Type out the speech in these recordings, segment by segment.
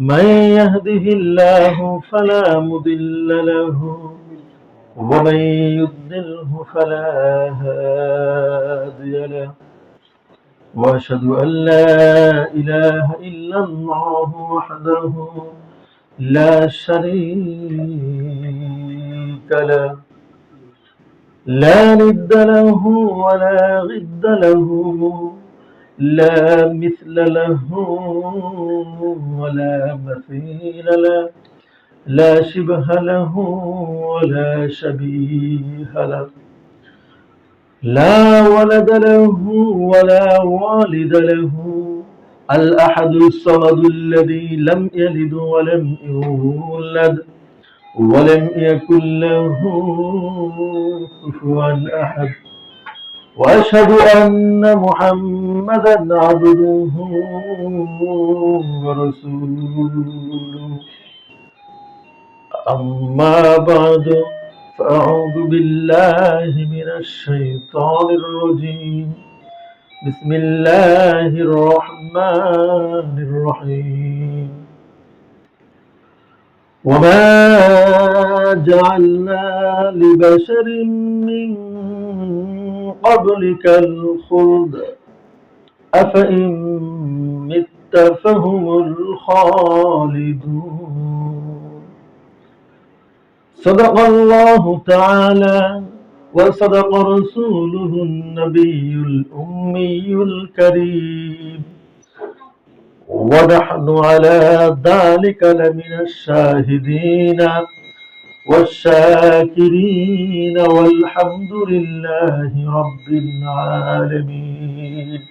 من يهده الله فلا مضل له ومن يضلله فلا هادي له. وأشهد أن لا إله إلا الله وحده لا شريك له. لا ند له ولا غد له. لا مثل له ولا مثيل له لا شبه له ولا شبيه له. لا ولد له ولا والد له الأحد الصمد الذي لم يلد ولم يولد ولم يكن له كفوا أحد. وأشهد أن محمدا عبده ورسوله. أما بعد فأعوذ بالله من الشيطان الرجيم. بسم الله الرحمن الرحيم. وما جعلنا لبشر من قبلك الخلد. أفإن مت فهم الخالدون. صدق الله تعالى وصدق رسوله النبي الأمي الكريم. ونحن على ذلك لمن الشاهدين. والشاكرين والحمد لله رب العالمين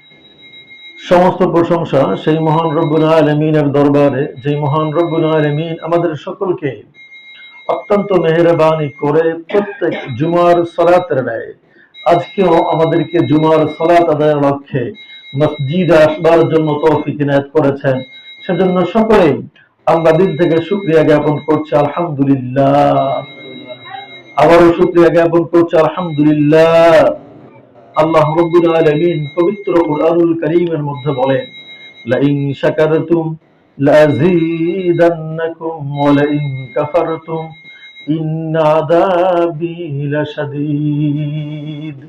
সমস্ত প্রশংসা সেই মহান রব্বুল আলমিনের দরবারে যে মহান রব্বুল আলমিন আমাদের সকলকে অত্যন্ত মেহরবানি করে প্রত্যেক জুমার সলাতের ব্যয় আজকেও আমাদেরকে জুমার সলাত আদায়ের লক্ষ্যে মসজিদে আসবার জন্য তৌফিক ইনায়াত করেছেন সেজন্য সকলেই আমরা দিন থেকে শুক্রিয়া জ্ঞাপন করছি, আলহামদুলিল্লাহ। আবারও শুক্রিয়া জ্ঞাপন করছি, আলহামদুলিল্লাহ। আল্লাহ রব্বুল আলামিন পবিত্র কুরআনুল কারীমের মধ্যে বলেন, লাইন শাকারতুম লাযীদান্নাকুম ওয়া লাইন কাফারতুম ইন্না আযাবি লাশাদীদ।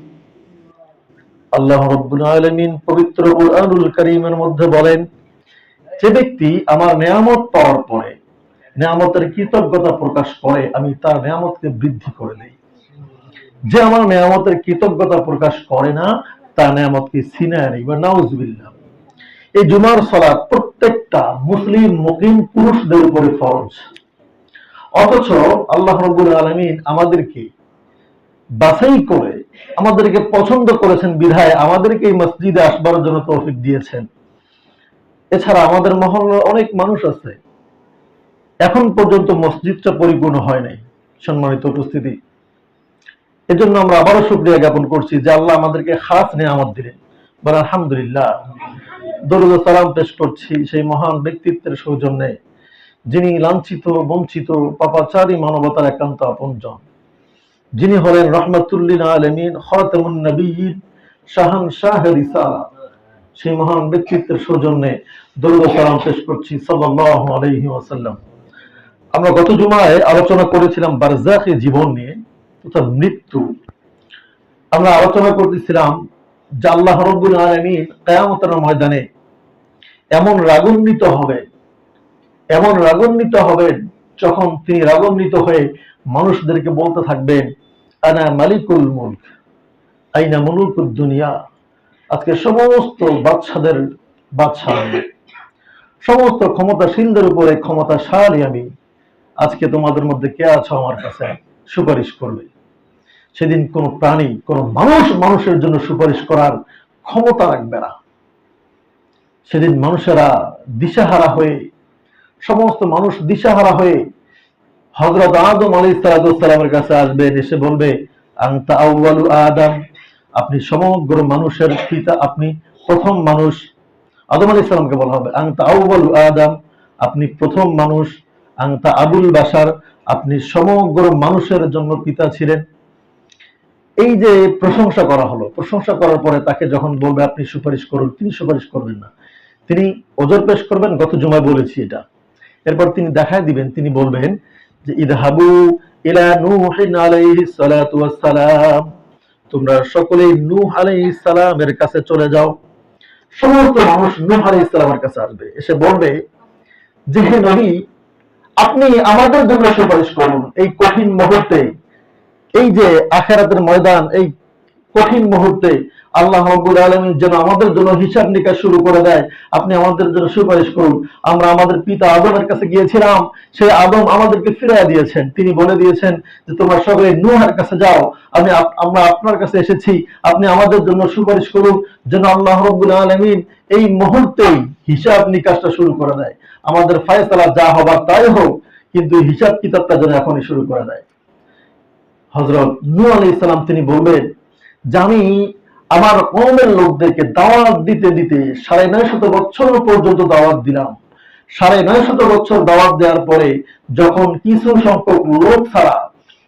আল্লাহ রব্বুল আলামিন পবিত্র কুরআনুল কারীমের মধ্যে বলেন যে ব্যক্তি আমার নিয়ামত পাওয়ার পরে, নিয়ামতের কৃতজ্ঞতা প্রকাশ করে, আমি তার নিয়ামতকে বৃদ্ধি করে দেই যে আমার নিয়ামতের কৃতজ্ঞতা প্রকাশ করে না, তার নিয়ামতকে সিনায় নেই, বা নাউজবিল্লাহ। এই জুমার সলাৎ প্রত্যেকটা মুসলিম মুকিম পুরুষদের উপরে ফরজ। অথচ আল্লাহ রব্বুল আলমিন আমাদেরকে বাছাই করে, আমাদেরকে পছন্দ করেছেন বিধায় আমাদেরকে এই মসজিদে আসবার জন্য তৌফিক দিয়েছেন। এছাড়া আমাদের মহল্লা অনেক মানুষ আছে। এখন পর্যন্ত মসজিদটা পরিপূর্ণ হয় নাই, সম্মানিত উপস্থিতি। এজন্য আমরা আবারও শুক্রিয়া জ্ঞাপন করছি যে আল্লাহ আমাদেরকে খাস নিয়ামত দিলেন। বলে আলহামদুলিল্লাহ, দরুদ সালাম পেশ করছি সেই মহান ব্যক্তিত্বের সৌজন্যে, যিনি লাঞ্ছিত, বঞ্চিত, পাপাচারী মানবতার একান্ত আপনজন। যিনি হলেন রহমতুল্লিন আলমিন খতামুন নবীন শাহান শাহ রিসালা। সেই মহান ব্যক্তিত্বের সৌজন্যে দরুদ সালাম পেশ করছি সাল্লাল্লাহু আলাইহি ওয়াসাল্লাম। আমরা গত জুমায় আলোচনা করেছিলাম বারজাখে জীবন নিয়ে তথা মৃত্যু। আমরা আলোচনা করতেছিলাম যে আল্লাহ রব্বুল আলমিন কেয়ামতের ময়দানে এমন রাগান্বিত হবে, এমন রাগান্বিত হবেন যখন তিনি রাগান্বিত হয়ে মানুষদেরকে বলতে থাকবেন, আনা মালিকুল মুলক, আইনা মুলুকুদ দুনিয়া? আজকে সমস্ত বাচ্চাদের বাচ্চা আমি। সমস্ত ক্ষমতাশীলদের উপরে ক্ষমতাশালী আমি। আজকে তোমাদের মধ্যে কে আছো আমার কাছে সুপারিশ করবে? সেদিন কোন প্রাণী, কোন মানুষ মানুষের জন্য সুপারিশ করার ক্ষমতা রাখবে না। সেদিন মানুষেরা দিশাহারা হয়ে, সমস্ত মানুষ দিশাহারা হয়ে হযরত আদম আলাইহিস সালামের কাছে আসবেন এসে বলবে, আনতা আউয়ালু আদম। আপনি সমগ্র মানুষের পিতা, আপনি প্রথম মানুষ। আদম আলাইহিস সালামকে বলা হবে, আনতা আউয়ালু আদম। আপনি প্রথম মানুষ, আনতা আবুল বাশার। আপনি সমগ্র মানুষের জন্য পিতা ছিলেন। এই যে প্রশংসা করা হলো, প্রশংসা করার পরে তাকে যখন বলবে, আপনি সুপারিশ করুন, তিনি সুপারিশ করবেন না। তিনি ওজোর পেশ করবেন, গত জুমায় বলেছি এটা। এরপর তিনি দেখায় দিবেন, তিনি বলবেন যে, ইদহাবু ইলা নূহিন আলাইহিস সালাতু ওয়াস সালাম। তোমরা সকলেই নূহ আলাইহিস সালামের কাছে চলে যাও। সমস্ত মানুষ নূহ আলাইহিস সালামের কাছে আসবে। এসে বলবে, যে হে নবী, আপনি আমাদের জন্য সুপারিশ করুন এই কঠিন মুহূর্তে। এই যে আখেরাতের ময়দান, এই কঠিন মুহূর্তে আল্লাহ রাব্বুল আলামিন যেন আমাদের জন্য হিসাব নিকাশ শুরু করে দেয়। আপনি আমাদের জন্য সুপারিশ করুন। আমরা আমাদের পিতা আদমের কাছে গিয়েছিলাম, সেই আদম আমাদেরকে ফিরিয়ে দিয়েছেন। তিনি বলে দিয়েছেন যে, তোমরা সবাই নূহের কাছে যাও। আমি আমরা আপনার কাছে এসেছি। আপনি আমাদের জন্য সুপারিশ করুন যেন আল্লাহ রাব্বুল আলামিন এই মুহূর্তেই হিসাব নিকাশটা শুরু করে দেয়। আমাদের ফয়সালা যা হবার তাই হোক, কিন্তু হিসাব কিতাবটা যেন এখনই শুরু করে দেয়। হজরত নূহ আলাইহিস সালাম তিনি বলবেন, যে আমি আমার কওমের লোকদেরকে দাওয়াত দিতে দিতে সাড়ে নয় শত বছর পর্যন্ত দাওয়াত দিলাম। সাড়ে নয় শত বছর দাওয়াত দেওয়ার পরে যখন কিছু সংখ্যক লোক ছাড়া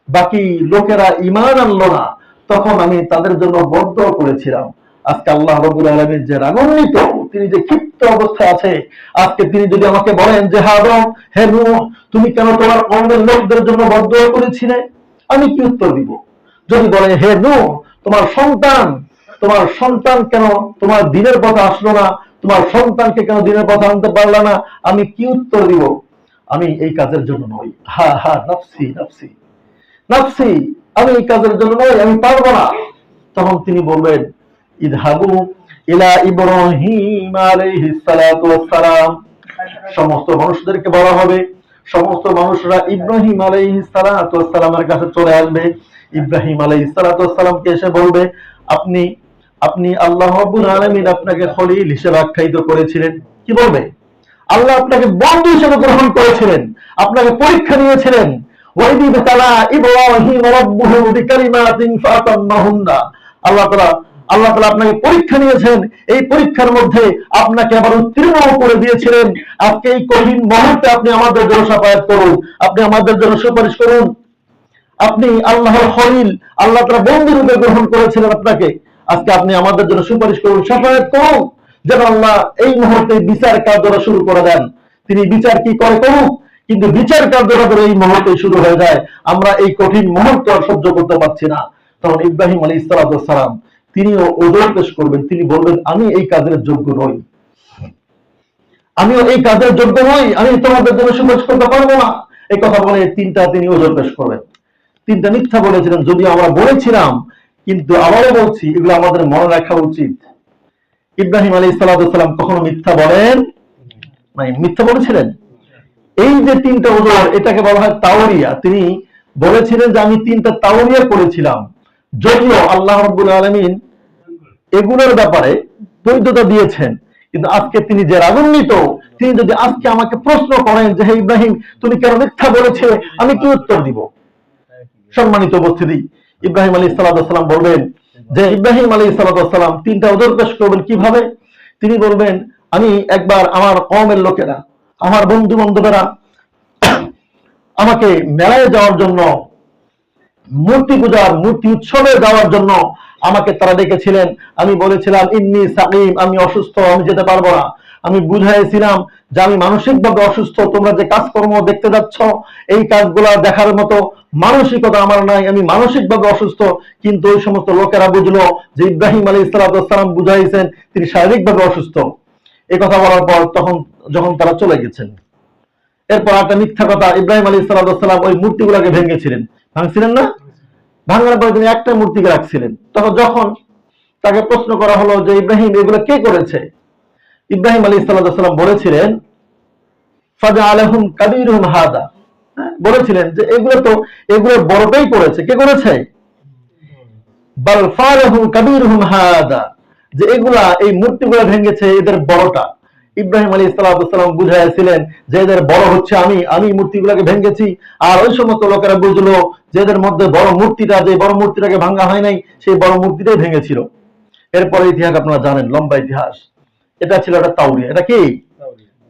বাকি লোকেরা ইমান আনলো না তখন আমি তাদের জন্য বদ্ধ করেছিলাম। আজকে আল্লাহ রবুল আলমীর যে রাগান্বিত তিনি যে ক্ষিপ্ত অবস্থায় আছে আজকে তিনি যদি আমাকে বলেন যে হা আদম, হে নূহ তুমি কেন তোমার কওমের লোকদের জন্য বদ্ধ করেছিলে? আমি কি উত্তর দিব? যদি বলে হে নূহ তোমার সন্তান তোমার সন্তান কেন তোমার দিনের পথে আসলো না? তোমার সন্তানকে কেন দিনের পথে আনতে পারলা না? আমি কি উত্তর দিব? আমি এই কাজের জন্য নই। হা হা, নফসি আমি এই কাজের জন্য নই, আমি পারব না। তখন তিনি বলবেন ইদহাবু ইলা ইব্রাহিম আলাইহিস সালাতু ওয়াস সমস্ত মানুষদেরকে বলা হবে, সমস্ত মানুষরা ইব্রাহিম আলাইহিস সালাতু ওয়াস কাছে চলে আসবে। ইব্রাহিম আলাইহিস সালাতু ওয়াস এসে বলবে, আপনি আপনি আল্লাহ রাব্বুল আলামিন আপনাকে খলিল হিসেবে আখ্যায়িত করেছিলেন। কি বলবে? আল্লাহ আপনাকে বন্ধু হিসেবে গ্রহণ করেছিলেন। আপনাকে পরীক্ষা নিয়েছিলেন। আল্লাহ আল্লাহ আপনাকে পরীক্ষা নিয়েছেন। এই পরীক্ষার মধ্যে আপনাকে আবার উত্তীর্ণ করে দিয়েছিলেন। আজকে এই কঠিন মুহূর্তে আপনি আমাদের জন্য সাফায়াত করুন। আপনি আমাদের জন্য সুপারিশ করুন। আপনি আল্লাহর হরিল আল্লাহ তাআলা বন্ধু রূপে গ্রহণ করেছিলেন আপনাকে। আজকে আপনি আমাদের জন্য সুপারিশ করুন, সাফায়াত করুন, যেন আল্লাহ এই মুহূর্তে বিচার কার্যটা শুরু করে দেন। তিনি বিচার কি করে করুক, কিন্তু বিচার কার্যটা করে এই মুহূর্তে শুরু হয়ে যায়। আমরা এই কঠিন মুহূর্ত সহ্য করতে পারছি না। তখন ইব্রাহিম আলী সালাম, তিনিও ওজন পেশ করবেন। তিনি বলবেন, আমি এই কাজের যোগ্য নই। আমিও এই কাজের যোগ্য নই। আমি তোমাদের জন্য সুপারিশ করতে পারব না। এই কথা বলে তিনটা তিনি ওজন পেশ করবেন। তিনটা মিথ্যা বলেছিলেন। যদিও আমরা বলেছিলাম কিন্তু আবারও বলছি, এগুলো আমাদের মনে রাখা উচিত। ইব্রাহিম আলী সালাম কখনো মিথ্যা বলেন নাই। মিথ্যা বলেছিলেন? এই যে তিনটা ওজোর এটাকে বলা হয় তাওরিয়া। তিনি বলেছিলেন যে, আমি তিনটা তাওরিয়া করেছিলাম যদিও আল্লাহ রব্বুল আলমিন এগুলোর ব্যাপারে বৈধতা দিয়েছেন, কিন্তু আজকে তিনি যে রাগান্বিত, তিনি যদি আজকে আমাকে প্রশ্ন করেন যে, হে ইব্রাহিম, তুমি কেন মিথ্যা বলেছে আমি কি উত্তর দিব? সম্মানিত উপস্থিতি। ইব্রাহিম আলী সালাম বলবেন যে ইব্রাহিম আলী সালাম তিনটা ওজন পেশ করবেন কীভাবে? তিনি বলবেন, আমি একবার আমার কমের লোকেরা, আমার বন্ধু বান্ধবেরা আমাকে মেলায় যাওয়ার জন্য, মূর্তি পূজার, মূর্তি উৎসবে যাওয়ার জন্য আমাকে তারা ডেকেছিলেন। আমি বলেছিলাম, ইন্নি সাকিম, আমি অসুস্থ, আমি যেতে পারব না। আমি বুঝাইছিলাম যে আমি মানসিকভাবে অসুস্থ, তোমরা যে কাজকর্ম দেখতে যাচ্ছ, এই কাজগুলা দেখার মতো মানসিকতা আমার নাই, আমি মানসিকভাবে অসুস্থ, কিন্তু ওই সমস্ত লোকেরা বুঝলো যে ইব্রাহিম আলী ইসলাম বুঝাইছেন, তিনি শারীরিকভাবে অসুস্থ। এই কথা বলার পর তখন, যখন তারা চলে গেছেন। এরপর একটা মিথ্যা কথা, ইব্রাহিম আলী সালাম ওই মূর্তিগুলোকে ভেঙেছিলেন। ভাঙছিলেন না? ভাঙার পরে তিনি একটা মূর্তিকে রাখছিলেন। তখন যখন তাকে প্রশ্ন করা হলো যে, ইব্রাহিম, এগুলো কে করেছে? ইব্রাহিম আলী সাল্লাম বলেছিলেন ফাজা আলহুম কাবির হাদা। বলেছিলেন যে এগুলো তো এগুলো বড়টাই করেছে কে করেছে? যে এগুলা এই মূর্তিগুলো ভেঙেছে এদের বড়টা। ইব্রাহিম আলী ইসলাম বুঝাইছিলেন যে এদের বড় হচ্ছে আমি আমি মূর্তিগুলোকে ভেঙেছি। আর ওই সমস্ত লোকেরা বুঝলো যে এদের মধ্যে বড় মূর্তিটা যে বড় মূর্তিটাকে ভাঙা হয় নাই সেই বড় মূর্তিটাই ভেঙেছিল। এরপরে ইতিহাস আপনারা জানেন লম্বা ইতিহাস। এটা ছিল একটা তাউরিয়া এটা কি?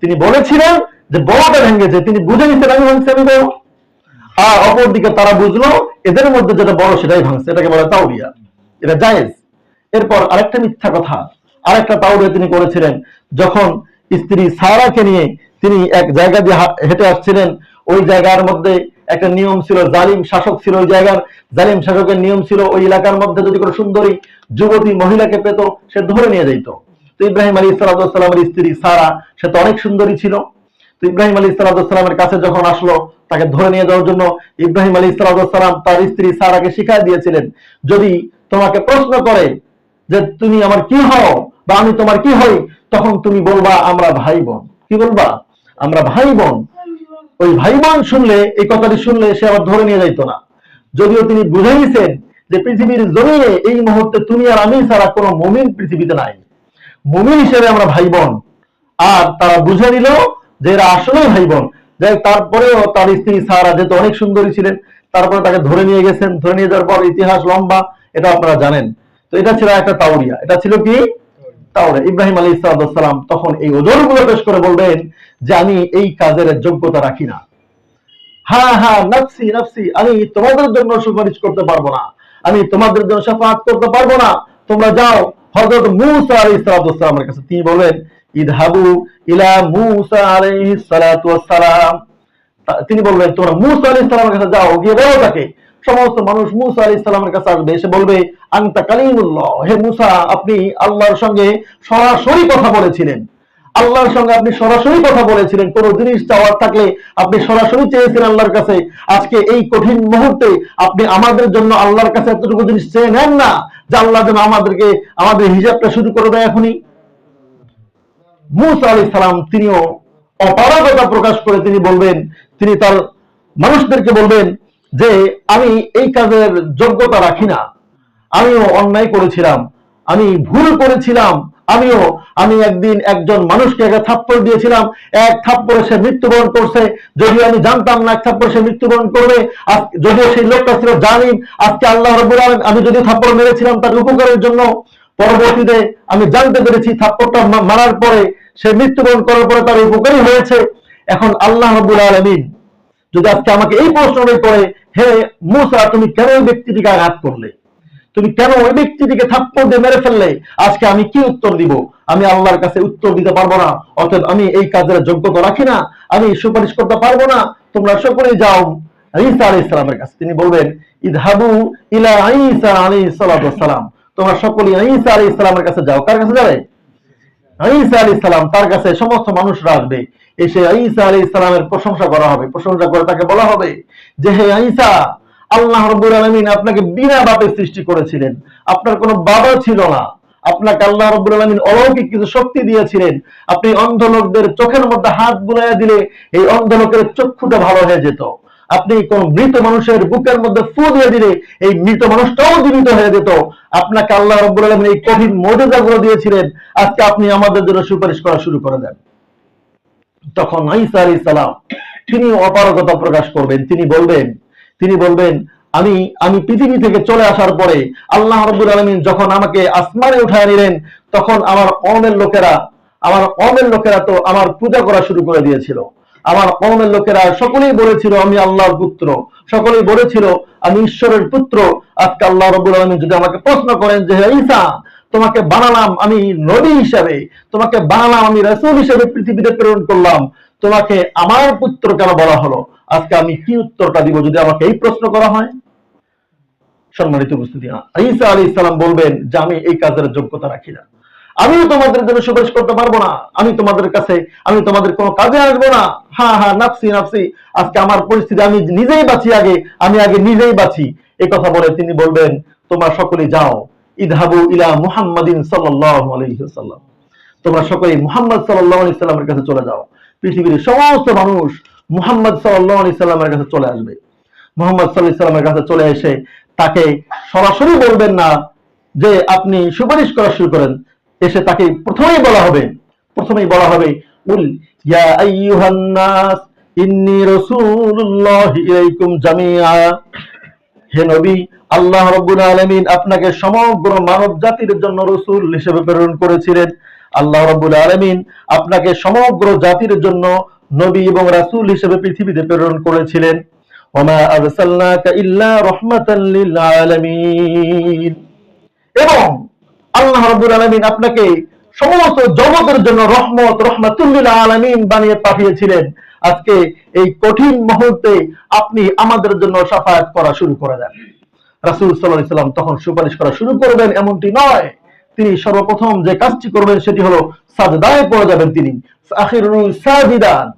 তিনি বলেছিলেন যে বড়টা ভেঙেছে তিনি বুঝে নিচ্ছেন আমি ভাঙছি আমি বড় আর অপরদিকে তারা বুঝলো, এদের মধ্যে যেটা বড় সেটাই ভাঙছে, এটাকে বলে তাউরিয়া এটা জায়েজ। এরপর আরেকটা মিথ্যা কথা, আরেকটা তাউরিয়া তিনি করেছিলেন, যখন স্ত্রী সারাকে নিয়ে তিনি এক জায়গা দিয়ে হেঁটে আসছিলেন, ওই জায়গার মধ্যে একটা নিয়ম ছিল, জালিম শাসক ছিল ওই জায়গার। জালিম শাসকের নিয়ম ছিল, ওই এলাকার মধ্যে যদি কোনো সুন্দরী যুবতী মহিলাকে পেত, সে ধরে নিয়ে যাইত। তো ইব্রাহিম আলী সালামের স্ত্রী সারা, সে তো অনেক সুন্দরী ছিল। ইব্রাহিম আলী সালামের কাছে যখন আসলো, তাকে ধরে নিয়ে যাওয়ার জন্য ইব্রাহিম আলী সালাম তার স্ত্রী সারাকে শিখাই দিয়েছিলেন, যদি তোমাকে প্রশ্ন করে যে তুমি আমার কি হও বা আমি তোমার কি হই, তখন তুমি বলবা, আমরা ভাই বোন কি বলবা? আমরা ভাই বোন ওই ভাই বোন শুনলে, এই কথাটি শুনলে সে আবার ধরে নিয়ে যাইতো না। যদিও তিনি বুঝে নিছেন যে পৃথিবীর জমিনে এই মুহূর্তে তুমি আর আমি ছাড়া কোনো মমিন পৃথিবীতে নাই। মমিন হিসেবে আমরা ভাই বোন আর তারা বুঝে নিল যে এরা আসলেই ভাই বোন যাই তারপরেও তার স্ত্রী সারা যেহেতু অনেক সুন্দরী ছিলেন, তারপরে তাকে ধরে নিয়ে গেছেন। ধরে নিয়ে যাওয়ার পর ইতিহাস লম্বা, এটা আপনারা জানেন। তো এটা ছিল একটা তাউরিয়া এটা ছিল কি? তাউরিয়া ইব্রাহিম আলী সালাম তখন এই ওজনগুলো পেশ করে বলবেন যে আমি এই কাজের যোগ্যতা রাখি না। হ্যাঁ হ্যাঁ নাফসি নাফসি, আমি তোমাদের জন্য সুপারিশ করতে পারব না। আমি তোমাদের জন্য সাফাত করতে পারব না। তোমরা যাও হযরত মূসা আলাইহিস সালামের কাছে। তিনি বলেন ইদহাবু ইলা মূসা আলাইহিস সালাতু ওয়াস সালাম তা- তিনি বলবেন তোমরা মূসা আলাইহিস সালামের কাছে যাও, গিয়ে বলো তাকে। সমস্ত মানুষ মূসা আলাইহিস সালামের কাছে আসবে, এসে বলবে, আনতা কালিমুল্লাহ, হে মূসা, আপনি আল্লাহর সঙ্গে সরাসরি কথা বলেছিলেন। আল্লাহর সঙ্গে আপনি সরাসরি কথা বলেছিলেন। কোন জিনিস চাওয়ার থাকলে আপনি সরাসরি চেয়েছেন আল্লাহর কাছে। আজকে এই কঠিন মুহূর্তে আপনি আমাদের জন্য আল্লাহর কাছে এতটুকু জিনিস চেয়ে নেন না, যে আল্লাহ যেন আমাদেরকে, আমাদের হিসাবটা শুরু করে দেয় এখনই। মুসা আলী সালাম তিনিও অপারগতা প্রকাশ করে তিনি বলবেন, তিনি তার মানুষদেরকে বলবেন যে, আমি এই কাজের যোগ্যতা রাখি না। আমিও অন্যায় করেছিলাম, আমি ভুল করেছিলাম, আমিও, আমি একদিন একজন মানুষকে একটা থাপ্পড় দিয়েছিলাম, এক থাপ্পড়ে সে মৃত্যুবরণ করছে যদি আমি জানতাম না এক থাপ্পড়ে সে মৃত্যুবরণ করবে যদিও সেই লোকটা ছিল জালিম, আজকে আল্লাহ রব্বুল আলামিন, আমি যদি থাপ্পড় মেরেছিলাম তার উপকারের জন্য পরবর্তীতে আমি জানতে পেরেছি থাপ্পড়টা মারার পরে সে মৃত্যুবরণ করার পরে তার উপকারী হয়েছে। এখন আল্লাহ রব্বুল আলামিন যদি আজকে আমাকে এই প্রশ্নটাই করে, হে মুসা, তুমি কেন ওই ব্যক্তিটিকে আঘাত করলে? তুমি কেন ওই ব্যক্তিটিকে থাপ্পড় দিয়ে মেরে ফেললে? আজকে আমি কি উত্তর দিব? আমি আল্লাহর কাছে উত্তর দিতে পারব না। অর্থাৎ আমি এই কাজের যোগ্যতা রাখি না। আমি সুপারিশ করতে পারব না। তোমরা সকলেই যাও। ঈসা আলাইহিস সালামের কাছে তিনি বলবেন ইদহাবু ইলা ঈসা সালাতু সালাম। তোমরা সকলেই ঈসা আলাইহিস সালামের কাছে যাও। কার কাছে যাবে? ঈসা আলী সালাম তার কাছে সমস্ত মানুষরা আসবে এসে ঈসা আলী ইসলামের প্রশংসা করা হবে। প্রশংসা করে তাকে বলা হবে যে, হে ঈসা, আল্লাহ রব্বুল আলামিন আপনাকে বিনা বাপে সৃষ্টি করেছিলেন। আপনার কোনো বাবা ছিল না। আপনাকে আল্লাহ রব্বুল আলামিন অলৌকিক কিছু শক্তি দিয়েছিলেন। আপনি অন্ধ লোকদের চোখের মধ্যে হাত বুলাইয়া দিলে এই অন্ধ লোকের চক্ষুটা ভালো হয়ে যেত। আপনি কোন মৃত মানুষের বুকের মধ্যে ফু দিয়ে দিলে এই মৃত মানুষটাও জীবিত হয়ে যেত। আপনাকে আল্লাহ রব্বুল আলামিন এই কঠিন মর্যাদাগুলো দিয়েছিলেন। আজকে আপনি আমাদের জন্য সুপারিশ করা শুরু করে দেন। তখন ঈসা আলাইহিস সালাম তিনি অপারগতা প্রকাশ করবেন। তিনি বলবেন তিনি বলবেন, আমি আমি পৃথিবী থেকে চলে আসার পরে আল্লাহ রব্বুল আলামিন যখন আমাকে আসমানে উঠায় নিলেন, তখন আমার অমের লোকেরা, আমার অমের লোকেরা তো আমার পূজা করা শুরু করে দিয়েছিল। আমার কওমের লোকেরা সকলেই বলেছিল, আমি আল্লাহর পুত্র। সকলেই বলেছিল, আমি ঈশ্বরের পুত্র। আজকে আল্লাহ রব্বুল আলামিন যদি আমাকে প্রশ্ন করেন যে, হে ঈসা, তোমাকে বানালাম আমি নবী হিসাবে, তোমাকে বানালাম আমি রাসূল হিসাবে পৃথিবীতে প্রেরণ করলাম, তোমাকে আমার পুত্র কেন বলা হলো? আজকে আমি কি উত্তরটা দিব যদি আমাকে এই প্রশ্ন করা হয়? সম্মানিত উপস্থিতি, ঈসা আলী ইসলাম বলবেন যে, আমি এই কাজের যোগ্যতা রাখি না। আমিও তোমাদের জন্য সুপারিশ করতে পারব না। আমি তোমাদের কাছে, আমি তোমাদের কোনো কাজে আসব না। হ্যাঁ হ্যাঁ নাফসি নাফসি। আজকে আমার পরিস্থিতি, আমি নিজেই বাঁচি আগে, আমি আগে নিজেই বাঁচি। এই কথা বলে তিনি বলবেন, তোমরা সকলে যাও। ইদহাবু ইলা মুহাম্মাদিন সাল্লাল্লাহু আলাইহি ওয়াসাল্লাম। তোমরা সকলেই মুহাম্মদ সাল্লাল্লাহু আলাইহি সাল্লামের কাছে চলে যাও। পৃথিবীর সমস্ত মানুষ মুহাম্মদ সাল্লাল্লাহু আলাইহি সাল্লামের কাছে চলে আসবে। মোহাম্মদ সাল্লাহ সাল্লামের কাছে চলে এসে তাকে সরাসরি বলবেন না যে, আপনি সুপারিশ করা শুরু করেন। এসে তাকে প্রথমেই বলা হবে, প্রথমেই বলা হবে, উল ইয়া আইয়ুহান নাস ইন্নী ইলাইকুম হে নবী, আল্লাহ রাব্বুল আলামিন আপনাকে সমগ্র মানব জাতির জন্য রাসূল হিসেবে প্রেরণ করেছিলেন। আল্লাহ রাব্বুল আলামিন আপনাকে সমগ্র জাতির জন্য নবী এবং রাসূল হিসেবে পৃথিবীতে প্রেরণ করেছিলেন। ওমা আরসালনাকা ইল্লা রাহমাতাল লিল আলামিন। এবং আল্লাহ রাব্বুল আলামিন আপনাকে সমস্ত জগতের জন্য রহমত, রহমাতুল্লিল আলামিন বানিয়ে পাঠিয়েছিলেন। আজকে এই কঠিন মুহূর্তে আপনি আমাদের জন্য সাফায়াত করা শুরু করে দেন। রাসূল আলাইহি সাল্লাম তখন সুপারিশ করা শুরু করবেন, এমনটি নয়। তিনি সর্বপ্রথম যে কাজটি করবেন সেটি হলো সাজদায় পড়ে যাবেন তিনি। সাজিদান।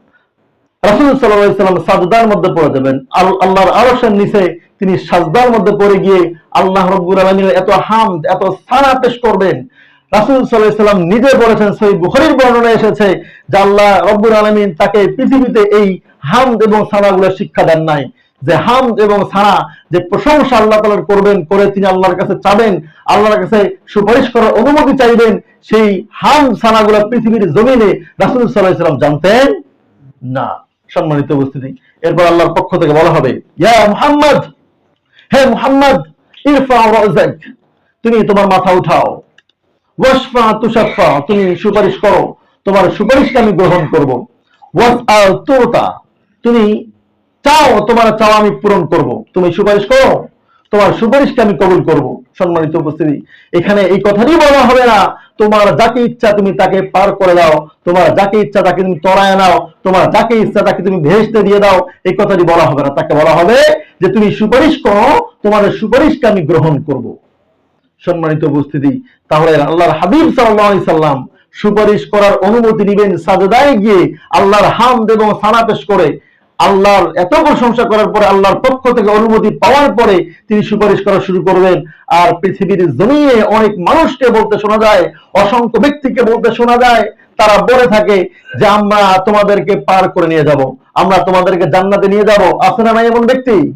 রাসূল আলাইহি সাল্লাম সাজদার মধ্যে পড়ে যাবেন। আল- আল্লাহর আরশের নিচে তিনি সাজদার মধ্যে পড়ে গিয়ে আল্লাহ রাব্বুল আলামিনের এত হামদ, এত সানা পেশ করবেন। রাসূল সাল্লাম নিজে বলেছেন, সহিহ বুখারীর বর্ণনায় এসেছে যে আল্লাহ রাব্বুল আলামিন তাকে পৃথিবীতে এই হামদ এবং সানাগুলো শিক্ষা দেন নাই। যে হামদ এবং সানা যে প্রশংসা আল্লাহ তাআলার করবেন, করে তিনি আল্লাহর কাছে চাবেন, আল্লাহর কাছে সুপারিশ করার অনুমতি চাইবেন, সেই হামদ, সানাগুলো পৃথিবীর জমিনে রাসূল সাল্লাম জানতেন না। সম্মানিত উপস্থিতি, এরপর আল্লাহর পক্ষ থেকে বলা হবে, ইয়া মুহাম্মদ হে মুহাম্মদ, ইরফা রাজাক তুমি তোমার মাথা উঠাও। ওয়াসফা তুশাফা তুমি সুপারিশ করো। তোমার সুপারিশকে আমি গ্রহণ করব। ওয়াসআল তুতা তুমি চাও তোমার চাও আমি পূরণ করব। তুমি সুপারিশ করো? তোমার সুপারিশকে আমি কবুল করব, সম্মানিত উপস্থিতি। এখানে এই কথাটি বলা হবে না, তোমার যাকে ইচ্ছা তুমি তাকে পার করে দাও, তোমার যাকে ইচ্ছা তাকে তুমি তরায় নাও, তোমার যাকে ইচ্ছা তাকে তুমি ভেস্তে দিয়ে দাও, এই কথাটি বলা হবে না। তাকে বলা হবে যে তুমি সুপারিশ করো, তোমার সুপারিশকে আমি গ্রহণ করব। সম্মানিত উপস্থিতি, তাহলে আল্লাহর হাবিব সাল্লাল্লাহু সাল্লাম সুপারিশ করার অনুমতি নেবেন সাজদায় গিয়ে আল্লাহর হামদ এবং সানা পেশ করে আল্লাহর এত প্রশংসা করার পরে আল্লাহর পক্ষ থেকে অনুমতি পাওয়ার পরে তিনি সুপারিশ করা শুরু করবেন। আর পৃথিবীর জমিনে অনেক মানুষকে বলতে শোনা যায়, অসংখ্য ব্যক্তিকে বলতে শোনা যায়, তারা বলে থাকে যে, আমরা তোমাদেরকে পার করে নিয়ে যাব। আমরা তোমাদেরকে জান্নাতে নিয়ে যাব। আছে না নাই এমন ব্যক্তি?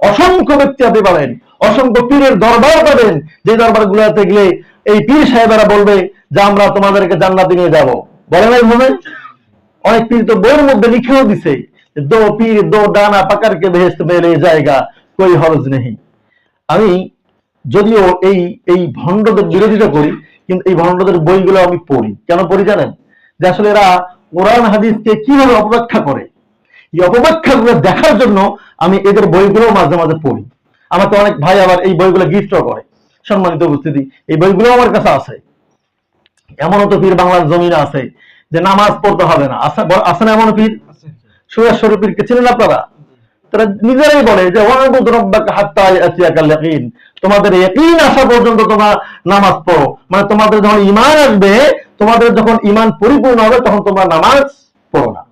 অসংখ্য ব্যক্তি আপনি পাবেন। অসংখ্য পীরের দরবার পাবেন। যে দরবার গুলাতে গেলে এই পীর সাহেবেরা বলবে যে, আমরা তোমাদেরকে জান্নাতে নিয়ে যাব। বলে নাই ভাবে? অনেক পীর তো বইয়ের মধ্যে লিখেও দিছে। দো পীর, দো ডানা পাকার কে বেহেস্ত মেলে জায়গা কই হরজ নেই। আমি যদিও এই এই ভণ্ডদের বিরোধিতা করি, কিন্তু এই ভণ্ডদের বইগুলো আমি পড়ি। কেন পড়ি জানেন? যে আসলে এরা কোরআন, হাদিসকে কীভাবে অপব্যাখ্যা করে? এই অপব্যাখ্যাগুলো দেখার জন্য আমি এদের বইগুলো মাঝে মাঝে পড়ি। আমাকে অনেক ভাই আবার এই বইগুলো গিফটও করে। সম্মানিত উপস্থিতি, এই বইগুলো আমার কাছে আছে। এমনও তো পীর বাংলার জমিনে আছে যে নামাজ পড়তে হবে না। আছে না এমন পীর? সুরেশ শরীফকে চিনেন আপনারা? তারা নিজেরাই বলে যে তোমাদের আসা পর্যন্ত তোমরা নামাজ পড়ো। মানে তোমাদের যখন ঈমান আসবে, তোমাদের যখন ঈমান পরিপূর্ণ হবে, তখন তোমরা নামাজ পড়ো না।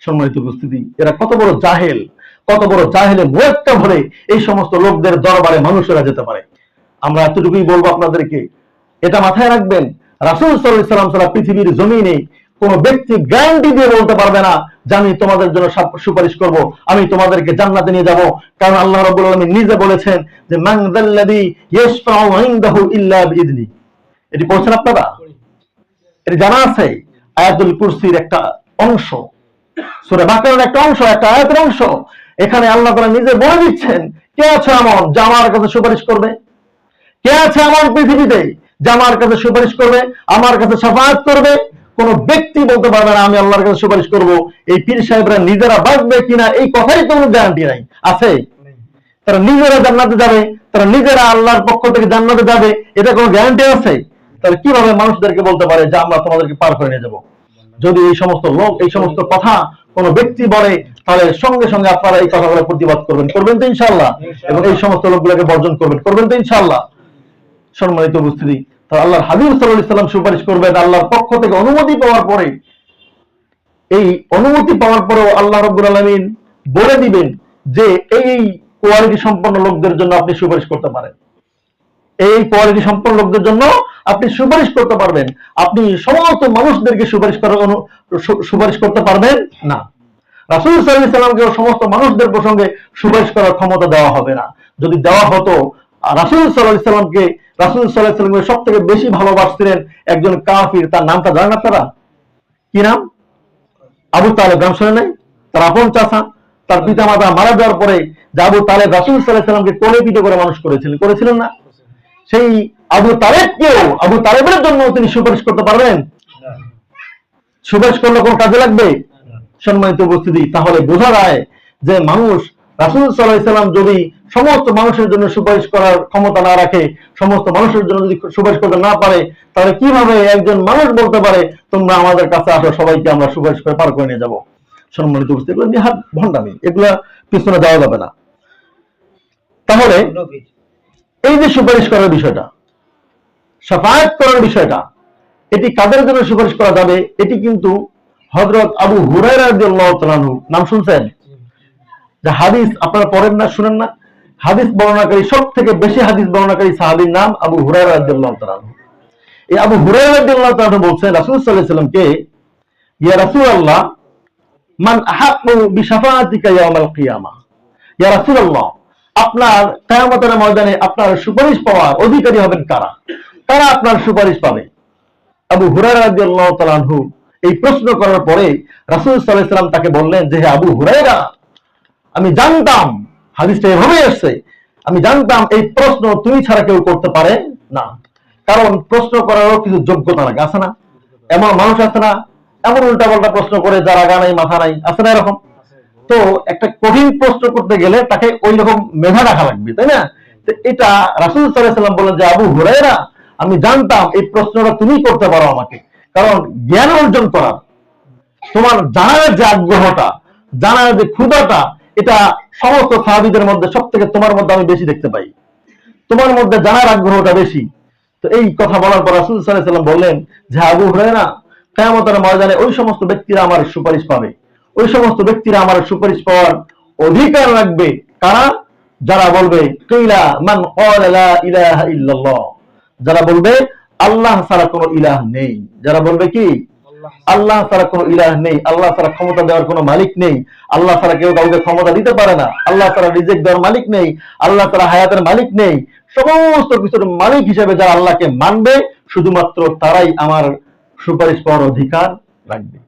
সম্মানিত উপস্থিতি, এরা কত বড় জাহেল, কত বড় জাহেলে মুয়াক্কা ভরে এই সমস্ত লোকদের দরবারে মানুষেরা যেতে পারে। আমরা এতটুকুই বলব আপনাদেরকে, এটা মাথায় রাখবেন। রাসূল আলাইহি সাল্লাম ছাড়া পৃথিবীর জমিনে কোন ব্যক্তি গ্যারান্টি দিয়ে বলতে পারবে না যে আমি তোমাদের জন্য সুপারিশ করব, আমি তোমাদেরকে জান্নাতে নিয়ে যাব। কারণ আল্লাহ রাব্বুল আলামিন নিজে বলেছেন যে যাল্লাযী ইয়াশফাউ ইনদাহু ইল্লা বিইذনি এটি পড়ছেন আপনারা? এটি জানা আছে, আয়াতুল কুরসির একটা অংশ। সূরা বাকারার একটা অংশ, একটা আয়াতের অংশ। এখানে আল্লাহ তাআলা নিজে বলে দিচ্ছেন, কে আছে এমন যে আমার কাছে সুপারিশ করবে? কে আছে আমার পৃথিবীতে যে আমার কাছে সুপারিশ করবে, আমার কাছে সাফায়াত করবে কোন ব্যক্তি বলতে পারবে না, আমি আল্লাহর কাছে সুপারিশ করব, এই পীর সাহেবরা নিজেরা বাঁচবে কিনা, এই কথাই তো কোনো গ্যারান্টি নাই। আছে? তারা নিজেরা জান্নাতে যাবে, তারা নিজেরা আল্লাহর পক্ষ থেকে জান্নাতে যাবে, এটা কোনো গ্যারান্টি আছে? তাহলে কীভাবে মানুষদেরকে বলতে পারে যে আমরা তোমাদেরকে পার করে নিয়ে যাব? যদি এই সমস্ত লোক, এই সমস্ত কথা কোনো ব্যক্তি বলে, তাহলে সঙ্গে সঙ্গে আপনারা এই কথাগুলো প্রতিবাদ করবেন। করবেন তো ইনশাল্লাহ এবং এই সমস্ত লোকগুলোকে বর্জন করবেন। করবেন তো ইনশাল্লাহ সম্মানিত উপস্থিতি। তো আল্লাহর হাবিব সাল্লাল্লাহু আলাইহি সাল্লাম সুপারিশ করবেন আল্লাহর পক্ষ থেকে অনুমতি পাওয়ার পরে, এই অনুমতি পাওয়ার পরেও আল্লাহ রাব্বুল আলামিন বলে দিবেন যে এই কোয়ালিটি সম্পন্ন লোকদের জন্য আপনি সুপারিশ করতে পারেন। এই কোয়ালিটি সম্পন্ন লোকদের জন্য আপনি সুপারিশ করতে পারবেন। আপনি সমস্ত মানুষদেরকে সুপারিশ করার সুপারিশ করতে পারবেন না। রাসূল সাল্লাল্লাহু আলাইহি সাল্লামকে সমস্ত মানুষদের প্রসঙ্গে সুপারিশ করার ক্ষমতা দেওয়া হবে না। যদি দেওয়া হতো রাসুল সাল্লাহ সাল্লামকে, রাসুল সাল্লাহ সাল্লামকে সব থেকে বেশি ভালোবাসছিলেন একজন কাফির। তার নামটা জানেন আপনারা? কি নাম? আবু তালেব। নাম শুনে নাই? তার আপন চাষা তার পিতা মাতা মারা যাওয়ার পরে যে আবু তালেব রাসুল সাল্লাহ সাল্লামকে কোলে পিঠে করে মানুষ করেছিলেন। করেছিলেন না? সেই আবু তালেবকেও, আবু তালেবের জন্য তিনি সুপারিশ করতে পারবেন? সুপারিশ করলে কোন কাজে লাগবে? সম্মানিত উপস্থিতি, তাহলে বোঝা যায় যে মানুষ রাসুল সাল্লাহ সাল্লাম যদি সমস্ত মানুষের জন্য সুপারিশ করার ক্ষমতা না রাখে, সমস্ত মানুষের জন্য যদি সুপারিশ করতে না পারে, তাহলে কীভাবে একজন মানুষ বলতে পারে, তোমরা আমাদের কাছে আসো, সবাইকে আমরা সুপারিশ করে পার করে নিয়ে যাব। সম্মানিত উপস্থিতি, এগুলো নিহাত ভণ্ডামি, এগুলা পিছনে যাওয়া যাবে না। তাহলে এই যে সুপারিশ করার বিষয়টা, সাফায়াত করার বিষয়টা, এটি কাদের জন্য সুপারিশ করা যাবে? এটি কিন্তু হজরত আবু রাদিয়াল্লাহু তাআলা নাম শুনছেন? যে হাদিস আপনারা পড়েন না, শুনেন না। হাদিস বর্ণনাকারী সব থেকে বেশি হাদিস বর্ণনাকারী সাহাবীর নাম আবু রাদিয়াল্লাহু তাআলা এই আবু তাআলা আনহু বলছেন, রাসূল আলাইহি সাল্লামকে, ইয়া রাসূলুল্লাহ, মান আহাqqu বিশাফাআতিকা ইয়াউমাল কিয়ামা? ইয়া রাসূলুল্লাহ, আপনার কিয়ামতের ময়দানে আপনার সুপারিশ পাওয়ার অধিকারী হবেন কারা? কারা আপনার সুপারিশ পাবে? আবু আনহু এই প্রশ্ন করার পরে রাসূল আলাইহি সাল্লাম তাকে বললেন যে, হে আবু হুরায়রা আমি জানতাম, হাদিসটা এভাবেই আসছে, আমি জানতাম এই প্রশ্ন তুমি ছাড়া কেউ করতে পারে না। কারণ প্রশ্ন করারও কিছু যোগ্যতা লাগে, আছে না? এমন মানুষ আছে না, এমন উল্টাপাল্টা প্রশ্ন করে যার আগা নাই, মাথা নাই, আছে না এরকম? তো একটা কঠিন প্রশ্ন করতে গেলে তাকে ওই রকম মেধা রাখা লাগবে, তাই না? এটা রাসুল সাল্লাম বললেন যে, আবু হুরায়রা, আমি জানতাম এই প্রশ্নটা তুমি করতে পারো আমাকে। কারণ জ্ঞান অর্জন করার, তোমার জানার যে আগ্রহটা, জানার যে ক্ষুদাটা এটা সমস্ত সাহাবিদের মধ্যে সব থেকে তোমার মধ্যে আমি বেশি দেখতে পাই। তোমার মধ্যে জানার আগ্রহটা বেশি। তো এই কথা বলার পর রাসুল সাল্লাম বললেন, যে আবু হুরায়রা, কেয়ামতের ময়দানে ওই সমস্ত ব্যক্তিরা আমার সুপারিশ পাবে। ওই সমস্ত ব্যক্তিরা আমার সুপারিশ পাওয়ার অধিকার রাখবে। কারা? যারা বলবে, কিলা মান ইলাহা ইল্লাল্লাহ। যারা বলবে, আল্লাহ ছাড়া কোনো ইলাহ নেই। যারা বলবে কি? আল্লাহ ছাড়া কোনো ইলাহ নেই, আল্লাহ ছাড়া ক্ষমতা দেওয়ার কোনো মালিক নেই, আল্লাহ ছাড়া কেউ কাউকে ক্ষমতা দিতে পারে না, আল্লাহ তারা রিজেক্ট দেওয়ার মালিক নেই, আল্লাহ তারা হায়াতের মালিক নেই, সমস্ত কিছুর মালিক হিসেবে যারা আল্লাহকে মানবে, শুধুমাত্র তারাই আমার সুপারিশ পাওয়ার অধিকার রাখবে।